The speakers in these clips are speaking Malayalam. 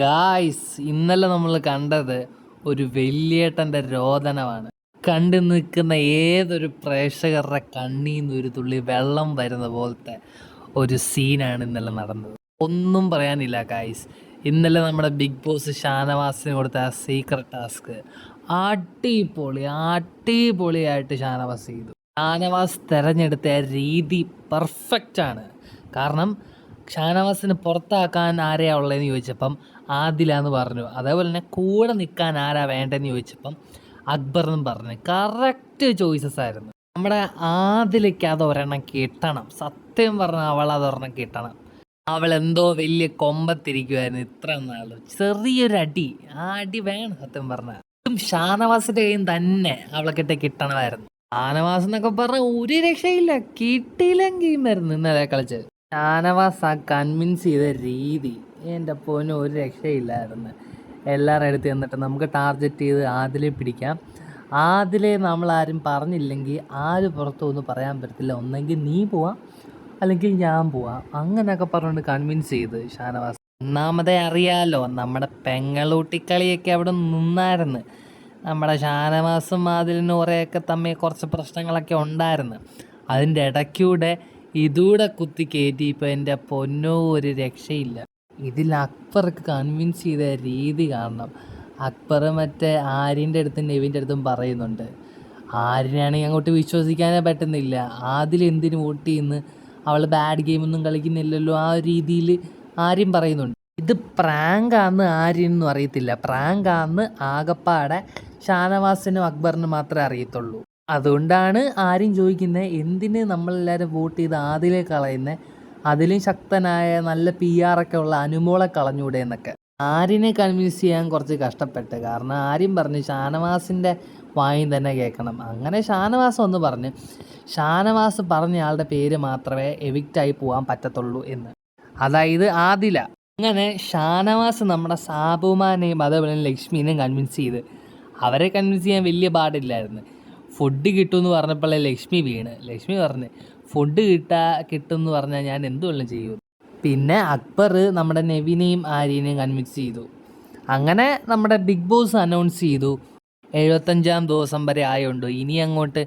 ഗായ്സ് ഇന്നലെ നമ്മൾ കണ്ടത് ഒരു വെല്ലിയേട്ടന്റെ രോദനമാണ്. കണ്ടു നിൽക്കുന്ന ഏതൊരു പ്രേക്ഷകരുടെ കണ്ണിൽ നിന്ന് ഒരു തുള്ളി വെള്ളം വരുന്ന പോലത്തെ ഒരു സീനാണ് ഇന്നലെ നടന്നത്. ഒന്നും പറയാനില്ല ഗായ്സ് ഇന്നലെ നമ്മുടെ ബിഗ് ബോസ് ഷാനവാസിന് കൊടുത്ത ആ സീക്രട്ട് ടാസ്ക് അടിപൊളി അടിപൊളിയായിട്ട് ഷാനവാസ് ചെയ്തു. ഷാനവാസ് തിരഞ്ഞെടുത്ത രീതി പെർഫെക്റ്റാണ് കാരണം ഷാനവാസിന് പുറത്താക്കാൻ ആരെയാ ഉള്ളതെന്ന് ചോദിച്ചപ്പം ആദിലാന്ന് പറഞ്ഞു. അതേപോലെ തന്നെ കൂടെ നിൽക്കാൻ ആരാ വേണ്ടതെന്ന് ചോദിച്ചപ്പം അക്ബർ എന്നും പറഞ്ഞു. കറക്റ്റ് ചോയ്സസ് ആയിരുന്നു. നമ്മുടെ ആദിലേക്ക് അത് ഒരെണ്ണം കിട്ടണം. സത്യം പറഞ്ഞാൽ അവൾ അത് ഒരെണ്ണം കിട്ടണം. അവൾ എന്തോ വലിയ കൊമ്പത്തിരിക്കുമായിരുന്നു ഇത്ര നാൾ ചെറിയൊരു അടി. ആ അടി വേണം സത്യം പറഞ്ഞാൽ ഇതും ഷാനവാസിന്റെ കയ്യിൽ തന്നെ അവളെ കിട്ട കിട്ടണമായിരുന്നു. ഷാനവാസ് എന്നൊക്കെ പറഞ്ഞ ഒരു രക്ഷയില്ല. കിട്ടിയില്ലെങ്കിൽ മരുന്ന് ഇന്നലെ കളിച്ചത് ഷാനവാസ് ആ കൺവിൻസ് ചെയ്ത രീതി. എന്റെ പൊന്നു ഒരു രക്ഷയില്ലായിരുന്നു. എല്ലാവരുടെ അടുത്ത് ചെന്നിട്ട് നമുക്ക് ടാർഗറ്റ് ചെയ്ത് ആദിലെ പിടിക്കാം. ആദിലെ നമ്മളാരും പറഞ്ഞില്ലെങ്കിൽ ആര് പുറത്തു ഒന്നും പറയാൻ പറ്റത്തില്ല. ഒന്നെങ്കിൽ നീ പോവാം അല്ലെങ്കിൽ ഞാൻ പോവാം. അങ്ങനെയൊക്കെ പറഞ്ഞുകൊണ്ട് കൺവിൻസ് ചെയ്ത് ഷാനവാസ്. ഒന്നാമതേ അറിയാലോ നമ്മുടെ പെങ്ങളൂട്ടിക്കളിയൊക്കെ അവിടെ നിന്നായിരുന്നു. നമ്മുടെ ഷാനവാസും ആദിലിനും കുറേയൊക്കെ തമ്മിൽ കുറച്ച് പ്രശ്നങ്ങളൊക്കെ ഉണ്ടായിരുന്നു. അതിന്റെ ഇടയ്ക്കൂടെ ഇതൂടെ കുത്തി കയറ്റിയപ്പോൾ എന്റെ പൊന്നോ ഒരു രക്ഷയില്ല. ഇതിൽ അക്ബർക്ക് കൺവിൻസ് ചെയ്ത രീതി കാണണം. അക്ബർ മറ്റേ ആര്യന്റെ അടുത്തും നെവിന്റെ അടുത്തും പറയുന്നുണ്ട്. ആര്യനാണെങ്കിൽ അങ്ങോട്ട് വിശ്വസിക്കാനേ പറ്റുന്നില്ല. ആദിൽ എന്തിനു വോട്ട് ചെയ്യുന്നു? അവൾ ബാഡ് ഗെയിമൊന്നും കളിക്കുന്നില്ലല്ലോ. ആ രീതിയിൽ ആര്യം പറയുന്നുണ്ട്. ഇത് പ്രാങ്കാന്ന് ആര്യനൊന്നും അറിയത്തില്ല. പ്രാങ്കാന്ന് ആകപ്പാടെ ഷാനവാസിനും അക്ബറിനും മാത്രമേ അറിയത്തുള്ളൂ. അതുകൊണ്ടാണ് ആരും ചോദിക്കുന്നത് എന്തിന് നമ്മളെല്ലാവരും വോട്ട് ചെയ്ത് ആദിലെ കളയുന്നത് അതിലും ശക്തനായ നല്ല പി ഒക്കെ ഉള്ള അനുമോളെ കളഞ്ഞൂടെ എന്നൊക്കെ. ആരിനെ കൺവിൻസ് ചെയ്യാൻ കുറച്ച് കഷ്ടപ്പെട്ട്. കാരണം ആര്യം പറഞ്ഞു ഷാനവാസിന്റെ വായും തന്നെ കേൾക്കണം. അങ്ങനെ ഷാനവാസ് ഒന്ന് പറഞ്ഞ് ഷാനവാസ് പറഞ്ഞ ആളുടെ പേര് മാത്രമേ എവിക്റ്റായി പോകാൻ പറ്റത്തുള്ളൂ എന്ന്. അതായത് ആദില. അങ്ങനെ ഷാനവാസ് നമ്മുടെ സാബുമാനെയും അതേപോലെ ലക്ഷ്മിനെയും കൺവിൻസ് ചെയ്ത് അവരെ കൺവിൻസ് ചെയ്യാൻ വലിയ പാടില്ലായിരുന്നു. ഫുഡ് കിട്ടുമെന്ന് പറഞ്ഞപ്പോഴേ ലക്ഷ്മി വീണ്. ലക്ഷ്മി പറഞ്ഞ് ഫുഡ് കിട്ടാ കിട്ടുമെന്ന് പറഞ്ഞാൽ ഞാൻ എന്തുവെല്ലാം ചെയ്യും? പിന്നെ അക്ബർ നമ്മുടെ നെവിനെയും ആര്യനെയും കൺവിൻസ് ചെയ്തു. അങ്ങനെ നമ്മുടെ ബിഗ് ബോസ് അനൗൺസ് ചെയ്തു. എഴുപത്തഞ്ചാം ദിവസം വരെ ആയതുകൊണ്ട് ഇനി അങ്ങോട്ട്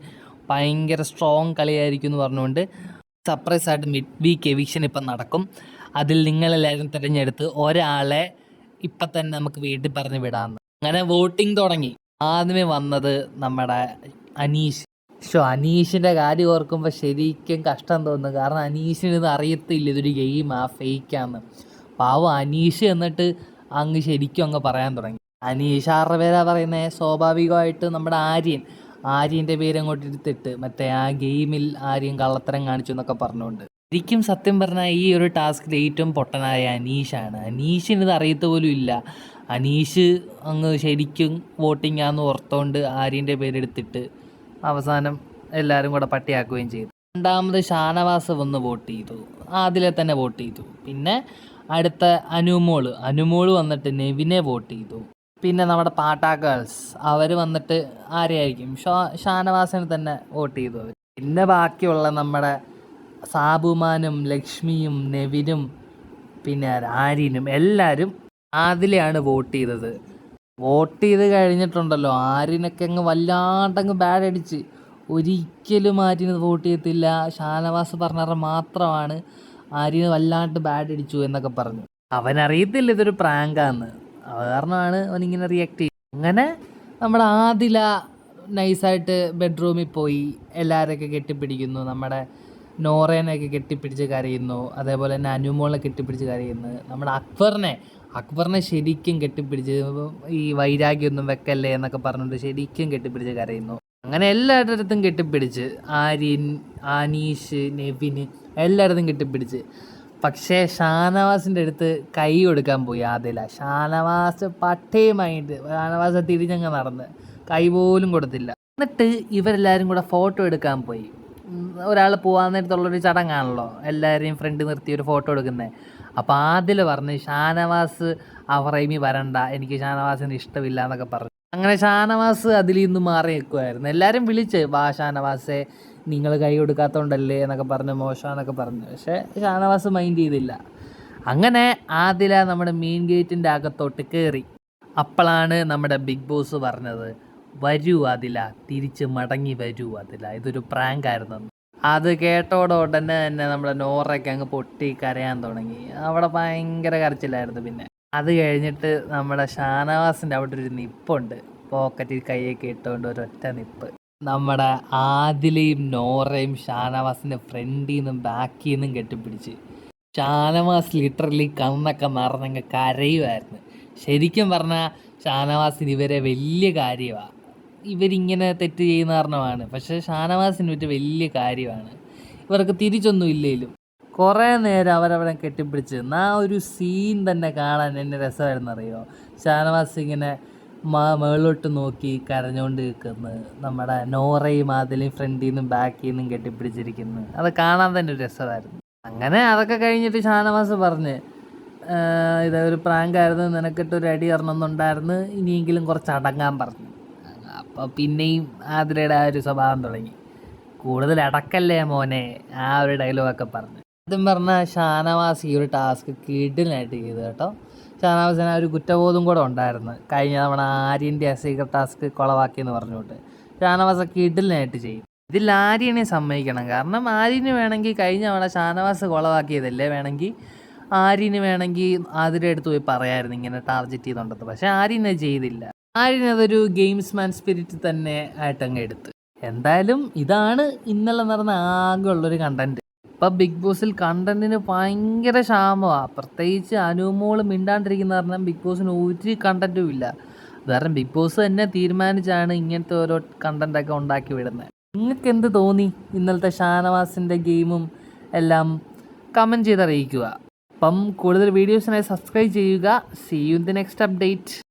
ഭയങ്കര സ്ട്രോങ് കളിയായിരിക്കും എന്ന് പറഞ്ഞുകൊണ്ട് സർപ്രൈസ് ആയിട്ട് മിഡ് വീക്ക് എവിക്ഷൻ ഇപ്പം നടക്കും. അതിൽ നിങ്ങളെല്ലാവരും തിരഞ്ഞെടുത്ത് ഒരാളെ ഇപ്പം തന്നെ നമുക്ക് വീട്ടിൽ പറഞ്ഞ് വിടാമെന്ന് അങ്ങനെ വോട്ടിംഗ് തുടങ്ങി. ആദ്യമേ വന്നത് നമ്മുടെ അനീഷ്. ഷോ അനീഷിന്റെ കാര്യം ഓർക്കുമ്പോൾ ശരിക്കും കഷ്ടം തോന്നുന്നു കാരണം അനീഷിന് ഇത് അറിയത്തില്ല ഇതൊരു ഗെയിം ആ ഫേക്കാന്ന് പാവം അനീഷ് എന്നിട്ട് അങ്ങ് ശരിക്കും അങ്ങ് പറയാൻ തുടങ്ങി. അനീഷ് ആരുടെ പേരാ പറയുന്നത് സ്വാഭാവികമായിട്ട് നമ്മുടെ ആര്യൻ. ആര്യന്റെ പേര് അങ്ങോട്ട് എടുത്തിട്ട് മറ്റേ ആ ഗെയിമിൽ ആര്യൻ കള്ളത്തരം കാണിച്ചു എന്നൊക്കെ പറഞ്ഞുകൊണ്ട്. ശരിക്കും സത്യം പറഞ്ഞാൽ ഈ ഒരു ടാസ്കിൽ ഏറ്റവും പൊട്ടനായ അനീഷാണ്. അനീഷിന് ഇത് അറിയത്ത പോലും ഇല്ല. അനീഷ് അങ്ങ് ശരിക്കും വോട്ടിംഗ് ആന്ന് ഓർത്തോണ്ട് ആര്യന്റെ പേരെടുത്തിട്ട് അവസാനം എല്ലാവരും കൂടെ പട്ടിയാക്കുകയും ചെയ്തു. രണ്ടാമത് ഷാനവാസ് വന്ന് വോട്ട് ചെയ്തു. അതിലെ തന്നെ വോട്ട് ചെയ്തു. പിന്നെ അടുത്ത അനുമോൾ. അനുമോൾ വന്നിട്ട് നെവിനെ വോട്ട് ചെയ്തു. പിന്നെ നമ്മുടെ പാട്ടാ ഗേൾസ്. അവർ വന്നിട്ട് ആരെയായിരിക്കും? ഷോ ഷാനവാസിന് തന്നെ വോട്ട് ചെയ്തു അവർ പിന്നെ ബാക്കിയുള്ള നമ്മുടെ സാബുമാനും ലക്ഷ്മിയും നെവിനും പിന്നെ ആര്യനും എല്ലാവരും ആദിലെയാണ് വോട്ട് ചെയ്തത്. വോട്ട് ചെയ്ത് കഴിഞ്ഞിട്ടുണ്ടല്ലോ. ആരിനൊക്കെ അങ്ങ് വല്ലാണ്ടങ്ങ് ബാഡ് അടിച്ച്. ഒരിക്കലും ആര്യന് വോട്ട് ചെയ്യത്തില്ല. ഷാനവാസ് പറഞ്ഞവരുടെ മാത്രമാണ് ആര്യന് വല്ലാണ്ട് ബാഡ് അടിച്ചു എന്നൊക്കെ പറഞ്ഞു. അവനറിയത്തില്ല ഇതൊരു പ്രാങ്കാന്ന്. അത് കാരണമാണ് അവനിങ്ങനെ റിയാക്ട് ചെയ്യുന്നത് അങ്ങനെ നമ്മുടെ ആദില നൈസായിട്ട് ബെഡ്റൂമിൽ പോയി. എല്ലാവരെയൊക്കെ കെട്ടിപ്പിടിക്കുന്നു. നമ്മുടെ നോറേനെയൊക്കെ കെട്ടിപ്പിടിച്ച് കരയുന്നു. അതേപോലെ തന്നെ അനുമോളെ കെട്ടിപ്പിടിച്ച് കരയുന്നു. നമ്മുടെ അക്ബറിനെ അക്ബറിനെ ശരിക്കും കെട്ടിപ്പിടിച്ച് ഈ വൈരാഗ്യമൊന്നും വെക്കല്ലേ എന്നൊക്കെ പറഞ്ഞിട്ട് ശരിക്കും കെട്ടിപ്പിടിച്ച് കരയുന്നു. അങ്ങനെ എല്ലാവരുടെ അടുത്തും കെട്ടിപ്പിടിച്ച്. ആര്യൻ ആനീഷ് നെവിന് എല്ലായിടത്തും കെട്ടിപ്പിടിച്ച്. പക്ഷേ ഷാനവാസിന്റെ അടുത്ത് കൈ കൊടുക്കാൻ പോയി ആദില. ഷാനവാസ് പട്ടയുമായിട്ട് ഷാനവാസ് തിരിഞ്ഞങ്ങ് നടന്ന് കൈ പോലും കൊടുത്തില്ല. എന്നിട്ട് ഇവരെല്ലാവരും കൂടെ ഫോട്ടോ എടുക്കാൻ പോയി. ഒരാൾ പോകാൻ നേരത്തുള്ളൊരു ചടങ്ങാണല്ലോ. എല്ലാവരെയും ഫ്രണ്ട് നിർത്തി ഒരു ഫോട്ടോ എടുക്കുന്നത് അപ്പോൾ ആദിൽ പറഞ്ഞ് ഷാനവാസ് ഫ്രെയിമിൽ വരണ്ട. എനിക്ക് ഷാനവാസിന് ഇഷ്ടമില്ല എന്നൊക്കെ പറഞ്ഞു. അങ്ങനെ ഷാനവാസ് അതിൽ നിന്ന് മാറി നിൽക്കുമായിരുന്നു എല്ലാവരും വിളിച്ച് വാ ഷാനവാസെ നിങ്ങൾ കൈ കൊടുക്കാത്തതുകൊണ്ടല്ലേ എന്നൊക്കെ പറഞ്ഞ് മോശമെന്നൊക്കെ പറഞ്ഞു. പക്ഷേ ഷാനവാസ് മൈൻഡ് ചെയ്തില്ല. അങ്ങനെ ആദില നമ്മുടെ മെയിൻ ഗേറ്റിന്റെ അകത്തോട്ട് കയറി. അപ്പോഴാണ് നമ്മുടെ ബിഗ് ബോസ് പറഞ്ഞത് വരൂ അതില തിരിച്ച് മടങ്ങി വരൂ അതില. ഇതൊരു പ്രാങ്ക് ആയിരുന്നു അത് കേട്ടോടെ ഉടനെ തന്നെ നമ്മുടെ നോറൊക്കെ അങ്ങ് പൊട്ടി കരയാൻ തുടങ്ങി. അവിടെ ഭയങ്കര കരച്ചിലായിരുന്നു പിന്നെ. അത് കഴിഞ്ഞിട്ട് നമ്മുടെ ഷാനവാസിന്റെ അവിടെ ഒരു നിപ്പുണ്ട്. പോക്കറ്റിൽ കൈയൊക്കെ ഇട്ടുകൊണ്ട് ഒരൊറ്റ നിപ്പ്. നമ്മുടെ ആദിലയും നോറയും ഷാനവാസിന്റെ ഫ്രണ്ടിൽ നിന്നും ബാക്കിൽ നിന്നും കെട്ടിപ്പിടിച്ച്. ഷാനവാസ് ലിറ്ററലി കണ്ണൊക്കെ നിറഞ്ഞങ്ങ് കരയുമായിരുന്നു. ശരിക്കും പറഞ്ഞാൽ ഷാനവാസിന് ഇവരെ വലിയ കാര്യമാണ് ഇവരിങ്ങനെ തെറ്റ് ചെയ്യുന്ന കാരണമാണ്. പക്ഷേ ഷാനവാസിന് പറ്റിയ വലിയ കാര്യമാണ്. ഇവർക്ക് തിരിച്ചൊന്നും ഇല്ലേലും. കുറേ നേരം അവരവരെ കെട്ടിപ്പിടിച്ച് ആ ഒരു സീൻ തന്നെ കാണാൻ എന്നെ രസമായിരുന്നറിയോ? ഷാനവാസ് ഇങ്ങനെ മേളോട്ട് നോക്കി കരഞ്ഞുകൊണ്ട് നിൽക്കുന്നു നമ്മുടെ നോറയും അതിലും ഫ്രണ്ടിൽ നിന്നും ബാക്കിൽ നിന്നും കെട്ടിപ്പിടിച്ചിരിക്കുന്നു. അത് കാണാൻ തന്നെ ഒരു രസമായിരുന്നു. അങ്ങനെ അതൊക്കെ കഴിഞ്ഞിട്ട് ഷാനവാസ് പറഞ്ഞ് "ആഹ് ഇതൊരു പ്രാങ്കായിരുന്നു. നിനക്കിട്ട് ഒരു അടി ഇറങ്ങുന്നുണ്ടായിരുന്നു ഇനിയെങ്കിലും കുറച്ച് അടങ്ങാൻ പറഞ്ഞു. അപ്പോൾ പിന്നെയും ആതിരയുടെ ആ ഒരു സ്വഭാവം തുടങ്ങി. കൂടുതൽ അടക്കല്ലേ മോനെ? ആ ഒരു ഡയലോഗൊക്കെ പറഞ്ഞു. ആദ്യം പറഞ്ഞാൽ ഷാനവാസ് ഈ ഒരു ടാസ്ക് കിഡിലായിട്ട് ചെയ്തു കേട്ടോ. ഷാനവാസിന് ആ ഒരു കുറ്റബോധം കൂടെ ഉണ്ടായിരുന്നു. കഴിഞ്ഞ തവണ ആര്യന്റെ സീക്രട്ട് ടാസ്ക് കുളവാക്കിയെന്ന് പറഞ്ഞുകൊണ്ട്. ഷാനവാസ് കിഡിലിനായിട്ട് ചെയ്യും. ഇതിൽ ആര്യനെ സമ്മതിക്കണം. കാരണം ആര്യന് വേണമെങ്കിൽ കഴിഞ്ഞ തവണ ഷാനവാസ് കുളവാക്കിയതല്ലേ? വേണമെങ്കിൽ ആര്യന് വേണമെങ്കിൽ ആതിരെ അടുത്ത് പോയി പറയായിരുന്നു ഇങ്ങനെ ടാർജറ്റ് ചെയ്തുകൊണ്ടത് പക്ഷേ ആര്യനെ ചെയ്തില്ല. ആര്യൻ അതൊരു ഗെയിംസ് മാൻ സ്പിരിറ്റ് തന്നെ ആയിട്ടങ്ങ് എടുത്ത് എന്തായാലും ഇതാണ് ഇന്നലെ നടന്ന ആകെ ഉള്ളൊരു കണ്ടന്റ് ഇപ്പം ബിഗ് ബോസിൽ കണ്ടന്റിന് ഭയങ്കര ക്ഷാമമാണ് പ്രത്യേകിച്ച് അനുമോൾ മിണ്ടാണ്ടിരിക്കുന്ന കാരണം ബിഗ് ബോസിന് ഒരു കണ്ടന്റും ഇല്ല. കാരണം ബിഗ് ബോസ് തന്നെ തീരുമാനിച്ചാണ് ഇങ്ങനത്തെ ഓരോ കണ്ടന്റൊക്കെ ഉണ്ടാക്കി വിടുന്നത് നിങ്ങൾക്ക് എന്ത് തോന്നി ഇന്നലത്തെ ഷാനവാസിന്റെ ഗെയിമും എല്ലാം? കമന്റ് ചെയ്ത് അറിയിക്കുക അപ്പം കൂടുതൽ വീഡിയോസിനായി സബ്സ്ക്രൈബ് ചെയ്യുക. See you the next update